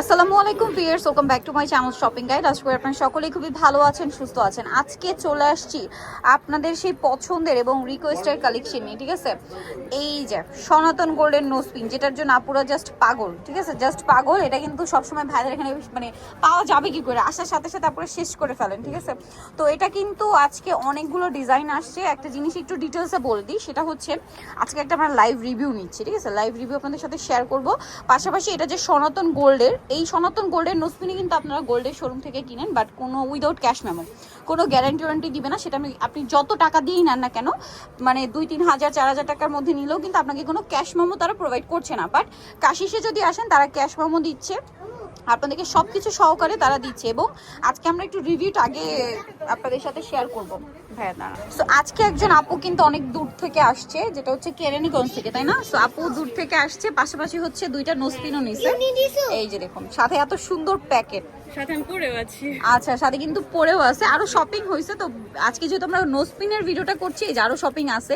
আসসালামু আলাইকুম viewers welcome back to my channel shopping guide আশা করি আপনারা সকলেই খুবই ভালো আছেন, সুস্থ আছেন। আজকে চলে আসছি আপনাদের সেই পছন্দের এবং রিকোয়েস্টের কালেকশন নিয়ে, ঠিক আছে? এই যে, সনাতন গোল্ডেন নোসপিন যেটার জন্য আপুরা জাস্ট পাগল, ঠিক আছে? জাস্ট পাগল, এটা কিন্তু সবসময় ভাইদের এখানে মানে পাওয়া যাবে কি করে? আসার সাথে সাথে আপুরা শেষ করে ফেলেন, ঠিক আছে? তো এটা কিন্তু আজকে অনেকগুলো ডিজাইন আসছে। একটা জিনিস একটু ডিটেলসে বলে দিই, সেটা হচ্ছে আজকে একটা আমরা লাইভ রিভিউ নিচ্ছি, ঠিক আছে? লাইভ রিভিউ আপনাদের সাথে শেয়ার করব। পাশাপাশি এটা যে সনাতন গোল্ডের এই সনাতন গোল্ডের নোসপিনি কিন্তু আপনারা গোল্ডের শোরুম থেকে কিনেন বাট কোনো উইদাউট ক্যাশ মেমো কোনো গ্যারান্টি ওয়ারেন্টি দিবে না, সেটা আপনি আপনি যত টাকা দিয়েই নেন না কেন মানে দুই, তিন হাজার, চার হাজার টাকার মধ্যে নিলেও কিন্তু আপনাকে কোনো ক্যাশ মেমো তারা প্রোভাইড করছে না বাট কাশিসে যদি আসেন, তারা ক্যাশ মেমো দিচ্ছে, আপনাদেরকে সব কিছু সহকারে তারা দিচ্ছে, এবং আজকে আমরা একটু রিভিউটা আগে আপনাদের সাথে শেয়ার করব। ভাইয়া দাঁড়া সো আজকে একজন আপু কিন্তু অনেক দূর থেকে আসছে যেটা হচ্ছে কেরানীগঞ্জ থেকে তাই না? সো আপু দূর থেকে আসছে পাশাপাশি হচ্ছে দুইটা নোসপিনও নিছে। এই যে দেখুন সাথে এত সুন্দর প্যাকেট। সাথে আমি পরেও আছি। আচ্ছা সাথে কিন্তু পরেও আছে। আরও শপিং হয়েছে তো আজকে যেহেতু আমরা নোসপিনের ভিডিওটা করছি এই যে আরও শপিং আছে।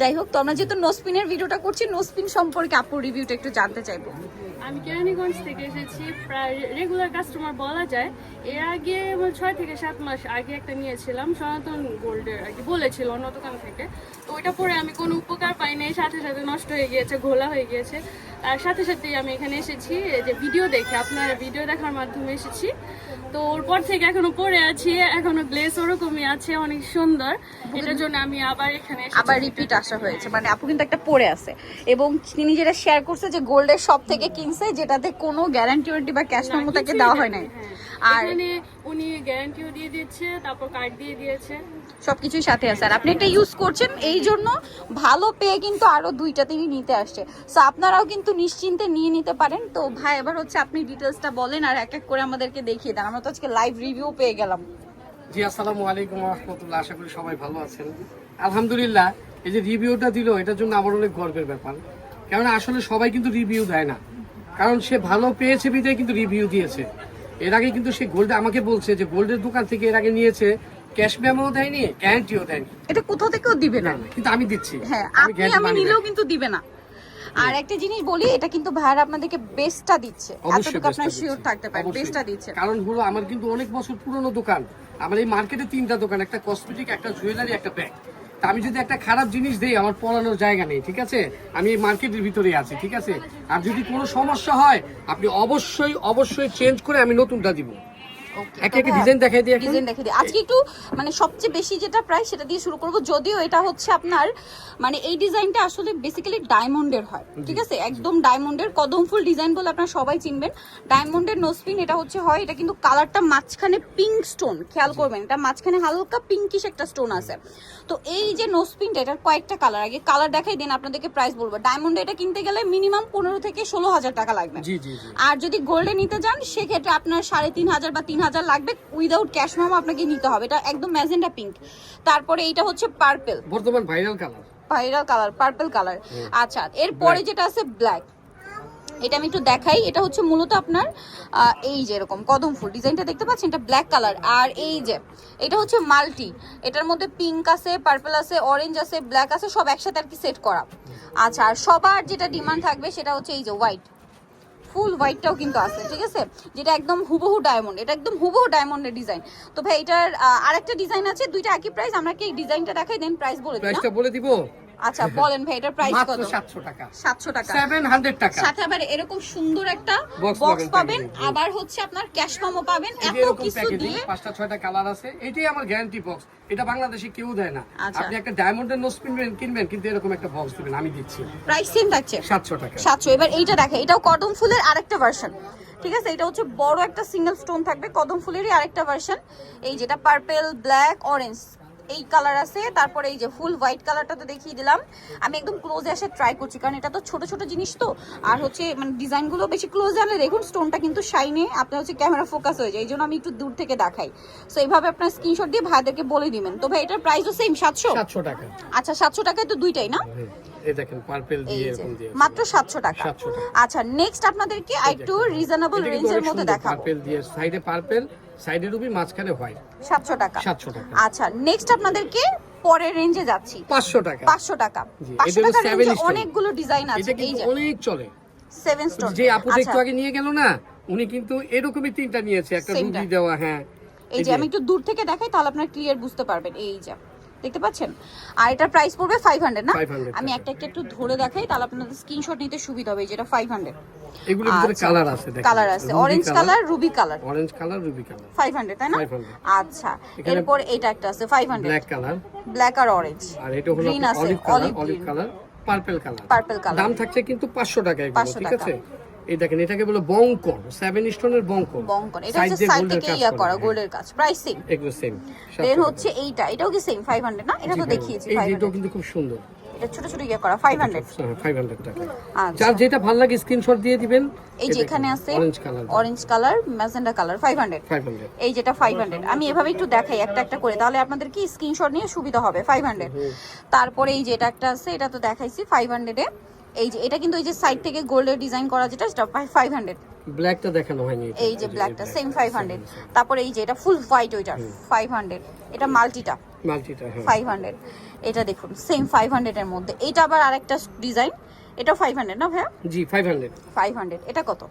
যাই হোক তো আমরা যেহেতু নোসপিনের ভিডিওটা করছি নোসপিন সম্পর্কে আপুর রিভিউটা একটু জানতে চাইব। আমি কেরানীগঞ্জ থেকে এসেছি প্রায় রেগুলার কাস্টমার বলা যায়। এর আগে ছয় থেকে সাত মাস আগে একটা নিয়েছিলাম সনাতন গোল্ডের আর কি বলেছিল অন্য দোকান থেকে। তো ওইটা পরে আমি কোনো উপকার পাই নাই সাথে সাথে নষ্ট হয়ে গিয়েছে ঘোলা হয়ে গিয়েছে। তার সাথে সাথেই আমি এখানে এসেছি যে ভিডিও দেখে আপনার ভিডিও দেখার মাধ্যমে এসেছি। তো ওর পর থেকে এখনও পরে আছি এখনও গ্লেস ওরকমই আছে অনেক সুন্দর। এটার জন্য আমি আবার এখানে আবার রিপিট আসা হয়েছে মানে আপু কিন্তু একটা পরে আছে। এবং তিনি যেটা শেয়ার করছে যে গোল্ডের শপ থেকে কিনছে যেটাতে কোনো গ্যারান্টি ওয়ারেন্টি বা ক্যাশ মেমো তাকে দেওয়া হয় নাই। আর এখানে উনি গ্যারান্টিও দিয়ে দিচ্ছে তারপর কার্ড দিয়ে দিয়েছে। সবকিছুই সাথে আছে। আর আপনি এটা ইউজ করছেন এই জন্য ভালো পেয়ে কিন্তু আরও দুইটা তিনি নিতে আসছে। সো আপনারাও কিন্তু নিশ্চিন্তে নিয়ে নিতে পারেন। তো ভাই এবার হচ্ছে আপনি ডিটেলসটা বলেন আর এক এক করে আমাদেরকে দেখিয়ে দেন। আমরা তো আজকে লাইভ রিভিউ পেয়ে গেলাম। জি আসসালামু আলাইকুম রহমতুল্লাহ। আশা করি সবাই ভালো আছেন। আলহামদুলিল্লাহ এই যে রিভিউটা দিল এটার জন্য আমার অনেক গর্বের ব্যাপার। কেননা আসলে সবাই কিন্তু রিভিউ দেয় না। কারণ সে ভালো পেয়েছে বিদায় কিন্তু রিভিউ দিয়েছে। এর আগে কিন্তু সে গোল্ড আমাকে বলছে যে গোল্ডের দোকান থেকে এর আগে নিয়েছে ক্যাশ মেমো দেয়নি গ্যারান্টিও দেয়নি। এটা কোথাও থেকেও দিবে না। কিন্তু আমি দিচ্ছি। হ্যাঁ আমি আপনি আমি নিলেও কিন্তু দিবে না। আর একটা জিনিস বলি এটা কিন্তু ভাইয়ার আপনাদেরকে বেস্টটা দিচ্ছে। এতটুকু আপনার শিওর। থাকতে পারেন। বেস্টটা দিচ্ছে। কারণ হলো আমার কিন্তু অনেক বছর পুরনো দোকান। আমার এই মার্কেটে তিনটা দোকান একটা কসমেটিক একটা জুয়েলারি একটা ব্যাগ আমি যদি একটা খারাপ জিনিস দিই, আমার পড়ানোর জায়গা নেই, ঠিক আছে? আমি মার্কেটের ভিতরে আছি, ঠিক আছে? আর যদি কোনো সমস্যা হয়, আপনি অবশ্যই অবশ্যই চেঞ্জ করে আমি নতুনটা দিব। একে একে ডিজাইন দেখাই দিই ডিজাইন দেখে দিই। আজকে একটু মানে সবচেয়ে বেশি যেটা প্রাইস সেটা দিয়ে শুরু করব যদিও এটা হচ্ছে আপনার মানে এই ডিজাইনটা আসলে বেসিক্যালি ডায়মন্ডের হয় ঠিক আছে? একদম ডায়মন্ডের কদম ফুল ডিজাইন বলে আপনারা সবাই চিনবেন। ডায়মন্ডের নোসপিন এটা হচ্ছে হয় এটা কিন্তু কালারটা মাঝখানে পিঙ্ক স্টোন খেয়াল করবেন এটা মাঝখানে হালকা পিঙ্কিশ একটা স্টোন আছে। তো এই যে নোসপিনটা এটার কয়েকটা কালার আগে কালার দেখাই দেন আপনাদেরকে প্রাইস বলব। ডায়মন্ড এটা কিনতে গেলে মিনিমাম পনেরো থেকে ষোলো হাজার টাকা লাগবে। আর যদি গোল্ডে নিতে যান সেক্ষেত্রে আপনার সাড়ে তিন হাজার বা তিন হাজার লাগবে উইদাউট ক্যাশ মেমো আপনাকে নিতে হবে। এটা একদম ম্যাজেন্ডা পিঙ্ক তারপরে এইটা হচ্ছে পার্পেল বর্তমান viral colour viral colour purple colour আচ্ছা এরপরে যেটা আছে ব্ল্যাক এটা আমি একটু দেখাই। এটা হচ্ছে মূলত আপনার এই যে এরকম কদম ফুল। ডিজাইনটা দেখতে পাচ্ছেন? এটা ব্ল্যাক কালার আর এই যে এটা হচ্ছে মাল্টি এটার মধ্যে পিঙ্ক আছে পার্পল আছে অরেঞ্জ আছে ব্ল্যাক আছে সব একসাথে আর কি সেট করা। আচ্ছা আর সবার যেটা ডিমান্ড থাকবে সেটা হচ্ছে এই যে হোয়াইট ফুল হোয়াইটটাও কিন্তু আছে, ঠিক আছে? যেটা একদম হুবহু ডায়মন্ড এটা একদম হুবহু ডায়মন্ডের ডিজাইন তো ভাই, এটার আরেকটা ডিজাইন আছে, দুইটা একই প্রাইস আমরা কি ডিজাইনটা দেখাই দেন প্রাইস বলে প্রাইসটা বলে দিব? আচ্ছা বলেন ভাই এটার প্রাইস কত? সাতশো টাকা। সাতশো টাকা। সেভেন হান্ড্রেড টাকা। সাথে আবার এরকম সুন্দর একটা বক্স পাবেন, আবার হচ্ছে আপনার ক্যাশ মেমো পাবেন। এত কিছু দিয়ে পাঁচটা ছয়টা কালার আছে এটাই আমার গ্যারান্টি বক্স এটা বাংলাদেশে কেউ দেয় না। আচ্ছা। আপনি একটা ডায়মন্ডের নোজ কিনবেন কিনবেন কিন্তু এরকম একটা বক্স দিবেন আমি দিচ্ছি। প্রাইস সেম থাকছে? সাতশো টাকা। সাতশো। এবার এইটা দেখে এটাও কদম ফুলের আরেকটা ভার্সন ঠিক আছে? এটা হচ্ছে বড় একটা সিঙ্গেল স্টোন থাকবে কদম ফুলেরই আরেকটা ভার্সন এই যেটা পার্পেল ব্ল্যাক অরেঞ্জ এই কালার আছে তারপরে এই যে ফুল হোয়াইট কালারটা তো দেখিয়ে দিলাম। আমি একদম ক্লোজে এসে ট্রাই করছি কারণ এটা তো ছোট ছোট জিনিস তো। আর হচ্ছে মানে ডিজাইনগুলো বেশি ক্লোজে আনলে দেখুন স্টোনটা কিন্তু শাইনে আপনার হচ্ছে ক্যামেরা ফোকাস হয়ে যায় এই জন্য আমি একটু দূর থেকে দেখাই। সো এইভাবে আপনার স্ক্রিনশট দিয়ে ভাইদেরকে বলে দিবেন। তো ভাই এটার প্রাইসও সেম সাতশো? সাতশো টাকা। আচ্ছা সাতশো টাকায় তো দুইটাই না? এই দেখেন পার্পেল দিয়ে এরকম দিয়ে মাত্র সাতশো টাকা। 700 টাকা। আচ্ছা নেক্সট আপনাদেরকে একটু রিজনেবল রেঞ্জের মধ্যে দেখাবো। পার্পেল দিয়ে সাইডে পার্পেল সাইডে রুবি মাঝখানে হোয়াইট। সাতশো টাকা। সাতশো টাকা। আচ্ছা নেক্সট আপনাদেরকে পরের রেঞ্জে যাচ্ছি। পাঁচশো টাকা। পাঁচশো টাকা। জি, এটা হলো অনেকগুলো ডিজাইন আছে। এই যে অনেক চলে। সেভেন স্টোন যে আপু একটু আগে নিয়ে গেল না উনি কিন্তু এরকমই তিনটা নিয়েছে একটা রুবি দেওয়া হ্যাঁ। এই যে আমি একটু দূর থেকে দেখাই তাহলে আপনারা ক্লিয়ার বুঝতে পারবেন। এই যে। দেখতে পাচ্ছেন? আর এটার প্রাইস পড়বে ফাইভ হান্ড্রেড না? আমি। একটা একটা একটু ধরে দেখাই তাহলে আপনাদের স্ক্রিনশট নিতে সুবিধা হবে যেটা ফাইভ হান্ড্রেড এগুলোর ভিতরে আচ্ছা। কালার আছে দেখেন। কালার আছে। Orange colour ruby colour orange colour ruby colour five hundred তাই না? আচ্ছা এরপর এটা একটা আছে five hundred black colour black আর অরেঞ্জ আর এটা হলো আছে, অলিভ কালার অলিভ পার্পল। দাম থাকছে কিন্তু পাঁচশো টাকা এগুলো ঠিক টাকা। আছে? এই দেখেন এটাকে বলে সেভেন স্টোনের এটা হচ্ছে সাইড থেকে ইয়া করা, হ্যাঁ। গোল্ডের কাজ প্রাইসিং এগুলো সেম দেন হচ্ছে এইটা এটাও কি সেম ফাইভ হান্ড্রেড না? এটা তো দেখিয়েছি কিন্তু খুব সুন্দর। এটা ছোট ছোট ইয়া করা টাকা। আচ্ছা। যার যেটা ভালো লাগে স্ক্রিনশট দিয়ে দিবেন। এই যে এখানে আছে orange colour orange colour magenta colour five hundred five hundred এই যেটা ফাইভ হান্ড্রেড আমি এভাবে একটু দেখাই একটা একটা করে তাহলে আপনাদের কি স্ক্রিনশট নিয়ে সুবিধা হবে ফাইভ হান্ড্রেড তারপরে এই যে এটা একটা আছে এটা তো দেখাইছি ফাইভ হান্ড্রেডে এই যে এটা কিন্তু এই যে সাইড থেকে গোল্ডের ডিজাইন করা যেটা সেটা ফাইভ হান্ড্রেড ব্ল্যাকটা দেখানো হয়নি এই যে ব্ল্যাকটা সেম ফাইভ হান্ড্রেড তারপরে এই যে এটা ফুল হোয়াইট ওইটা ফাইভ হান্ড্রেড এটা মাল্টিটা মাল্টিটা হ্যাঁ। ফাইভ হান্ড্রেড এটা দেখুন সেম ফাইভ হান্ড্রেডের মধ্যে। এটা আবার আরেকটা ডিজাইন এটা ফাইভ হান্ড্রেড না ভাইয়া? জি ফাইভ হান্ড্রেড ফাইভ হান্ড্রেড এটা কত?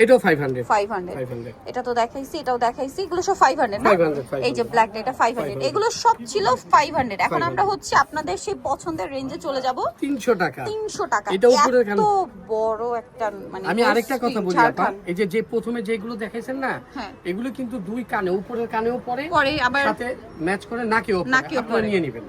এটাও five hundred five hundred five hundred এটা তো দেখাইছি এটাও দেখাইছি এগুলো সব ফাইভ হান্ড্রেড না? 500, 500 এই যে ব্ল্যাক এটা 500 এগুলো সব ছিল ফাইভ হান্ড্রেড এখন আমরা হচ্ছে আপনাদের সেই পছন্দের রেঞ্জে চলে যাব। তিনশো টাকা। তিনশো টাকা। এটা উপরের এত কান- বড় একটা মানে আমি আরেকটা কথা বলি আপা। এই যে যে প্রথমে যেগুলো দেখাইছেন না হ্যাঁ। এগুলো কিন্তু দুই কানে উপরের কানেও পড়ে পরে আবার সাথে ম্যাচ করে নাকেও। নাকেও আপনারা। নিয়ে নেবেন।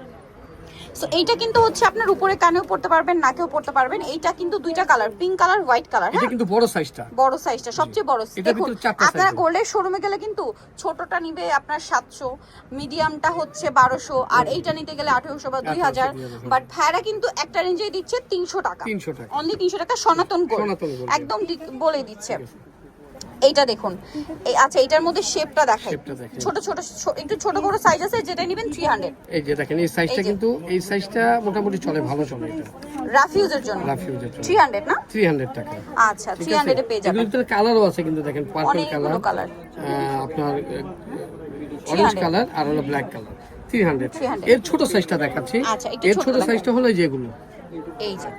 সো এইটা কিন্তু হচ্ছে আপনার উপরে কানেও পড়তে পারবেন নাকেও পড়তে পারবেন। এইটা কিন্তু দুইটা colour pink colour white colour এটা হ্যাঁ? কিন্তু বড় সাইজটা বড় সাইজটা সবচেয়ে বড় দেখুন আপনারা গোল্ডের শোরুমে গেলে কিন্তু ছোটটা নিবে আপনার সাতশো মিডিয়ামটা হচ্ছে বারোশো আর এইটা নিতে গেলে আঠেরোশো বা দুই হাজার। বাট ভ্যারা কিন্তু একটা রেঞ্জেই দিচ্ছে তিনশো টাকা। 300 টাকা। অনলি তিনশো টাকা সনাতন গোল্ড একদম ঠিক বলে দিচ্ছে। এইটা দেখুন। আচ্ছা এটার মধ্যে শেপটা দেখাই। ছোট ছোট একটু ছোট বড় সাইজ আছে যেটা নেবেন থ্রি হান্ড্রেড এই যে দেখেন এই সাইজটা কিন্তু এই সাইজটা মোটামুটি চলে ভালো চলে এটা। রাফিউজের জন্য। রাফ ইউজের জন্য। থ্রি হান্ড্রেড না? থ্রি হান্ড্রেড টাকা। আচ্ছা ঠিক থ্রি আছে হান্ড্রেডে পেয়ে এগুলোর যাবেন ভিতরে কালারও আছে কিন্তু দেখেন পার্পল অনেকগুলো কালার কালার আপনার অরেঞ্জ কালার আর হলো ব্ল্যাক কালার থ্রি হান্ড্রেড 300 এর ছোট সাইজটা দেখাচ্ছি। আচ্ছা, এর ছোট সাইজটা হলো যেগুলো এই যে।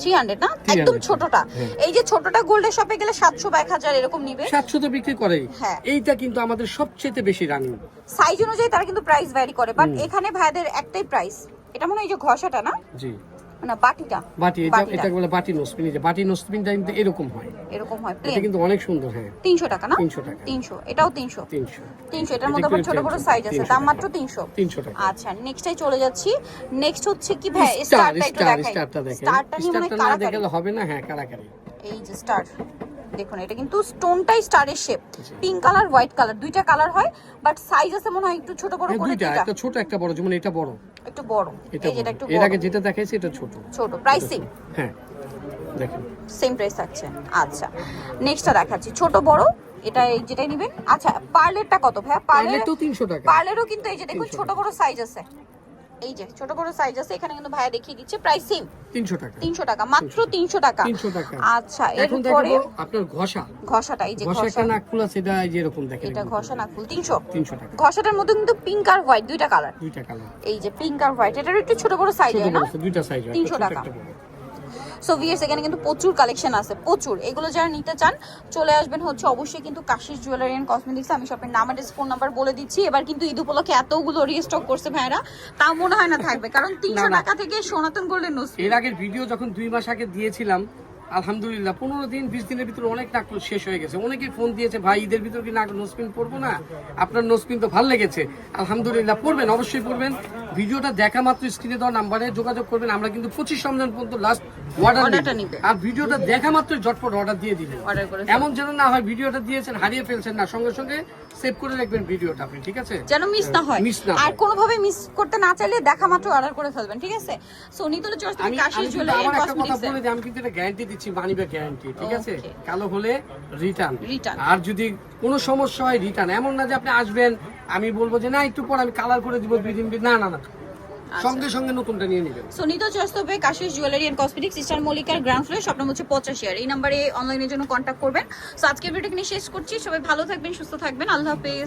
থ্রি হান্ড্রেড না? একদম ছোটটা। হ্যাঁ। এই যে ছোটটা গোল্ডের শপে গেলে সাতশো বা এক হাজার এরকম নিবে। সাতশো তো বিক্রি করে হ্যাঁ। এইটা কিন্তু আমাদের সবচেয়ে বেশি রানিং সাইজ অনুযায়ী তারা কিন্তু প্রাইস ভ্যারি করে বাট এখানে ভাইদের একটাই প্রাইস এটা মনে হয় যে ঘষাটা না? জি। মানে বাটিটা। বাটি এটা এটা বলে বাটি নোসপিন এই বাটি নোসপিনটা কিন্তু এরকম হয়। এরকম হয় এটা কিন্তু অনেক সুন্দর হ্যাঁ। তিনশো টাকা না? 300 টাকা। তিনশো এটাও তিনশো। তিনশো। তিনশো এটার মধ্যে আবার ছোট বড় সাইজ আছে 300 দাম মাত্র তিনশো। তিনশো টাকা। আচ্ছা নেক্সটটাই চলে যাচ্ছি। নেক্সট হচ্ছে কি ভাই? স্টারটা একটু দেখাই। স্টারটা দেখেন। স্টারটা নিয়ে মনে স্টারটা না কারাকারি? হবে না হ্যাঁ কারাকারি। এই যে স্টার দেখুন এটা কিন্তু স্টোনটাই স্টারের shape pink colour white colour দুইটা কালার হয় বাট সাইজ আছে মনে হয় একটু ছোট বড় হ্যাঁ করে দুইটা একটা ছোট একটা বড় যেমন এটা বড়। একটু বড়। এই যেটা। একটু এর আগে যেটা দেখাইছি এটা ছোট। ছোট প্রাইসিং হ্যাঁ দেখেন। সেম প্রাইস আছে আচ্ছা নেক্সটটা দেখাচ্ছি। ছোট বড় এটা এই যেটাই নেবেন। আচ্ছা পার্লেরটা কত ভাইয়া? পার্লের তো তিনশো টাকা। পার্লেরও কিন্তু এই যে দেখুন ছোট বড় সাইজ আছে। এই যে ছোট বড় সাইজ আছে এখানে কিন্তু ভাইয়া দেখিয়ে দিচ্ছে প্রাইস সেম তিনশো টাকা। তিনশো টাকা মাত্র তিনশো টাকা। তিনশো টাকা। আচ্ছা এখন এরপরে আপনার ঘষা। ঘষাটা এই যে ঘষা ঘষা। একটা নাক ফুল আছে এটা এই যে এরকম দেখেন এটা ঘষা না ফুল তিনশো। তিনশো টাকা। ঘষাটার মধ্যে কিন্তু পিঙ্ক আর হোয়াইট দুইটা কালার দুইটা কালার এই যে পিঙ্ক আর হোয়াইট এটার একটু ছোট বড় সাইজ হয় না? দুইটা সাইজ হয় 300 টাকা। সো এখানে কিন্তু প্রচুর কালেকশন আছে প্রচুর। এগুলো যারা নিতে চান চলে আসবেন হচ্ছে অবশ্যই কিন্তু কাশিস জুয়েলারি অ্যান্ড কসমেটিক্স আমি শপের নাম অ্যাড্রেস ফোন নাম্বার বলে দিচ্ছি। এবার কিন্তু ঈদ উপলক্ষে এতগুলো রিস্টক করছে ভাইরা তা মনে হয় না থাকবে কারণ তিনশো। টাকা থেকে সনাতন গোল্ডের নোস এর আগের ভিডিও যখন দুই মাস আগে দিয়েছিলাম আলহামদুলিল্লাহ পনেরো দিন বিশ দিনের ভিতরে অনেক নাক শেষ হয়ে গেছে। অনেকে ফোন দিয়েছে ভাই ঈদের ভিতর কি নাক নোসপিন পড়ব না? আপনার নোসপিন তো ভালো লেগেছে। আলহামদুলিল্লাহ পড়বেন অবশ্যই পড়বেন ভিডিওটা দেখা মাত্র স্ক্রিনে দেওয়া নাম্বারে যোগাযোগ করবেন। আমরা কিন্তু পঁচিশ রমজান পর্যন্ত লাস্ট নিবে। আর ভিডিওটা দেখা মাত্র ঝটপট অর্ডার দিয়ে দিবেন এমন যেন না হয় ভিডিওটা দিয়েছেন হারিয়ে ফেলছেন না সঙ্গে সঙ্গে সেভ করে রাখবেন ভিডিওটা আপনি ঠিক আছে যেন মিস না হয় Miss না আর হয়। কোনোভাবে মিস করতে না চাইলে দেখা মাত্র অর্ডার করে ফেলবেন ঠিক আছে সো নিতলে চয়েস আমি কাশিস আমি কিন্তু জুয়েলারি আবার অ্যান্ড একটা কথা বলে দিই, আমি কিন্তু এটা গ্যারান্টি দিচ্ছি মানি ব্যাগ গ্যারান্টি ঠিক আছে কালো হলে রিটার্ন Return. আর যদি কোনো সমস্যা হয় রিটার্ন এমন না যে আপনি আসবেন আমি বলব যে না একটু পর আমি কালার করে দিব দুই দিন পর। না না না। সঙ্গে সঙ্গে নতুনটা নিয়ে নেবেন। সুনিতা চস্তবে কাশিস জুয়েলারি এন্ড কসমেটিক্স ইস্টার মল্লিকার গ্রাউন্ড ফ্লোর স্বপ্ন হচ্ছে পঁচাশি আর। এই নাম্বারে অনলাইনের জন্য কন্ট্যাক্ট করবেন। সো আজকের ভিডিওটা নিয়ে শেষ করছি। সবাই ভালো থাকবেন সুস্থ থাকবেন। আল্লাহ হাফেজ।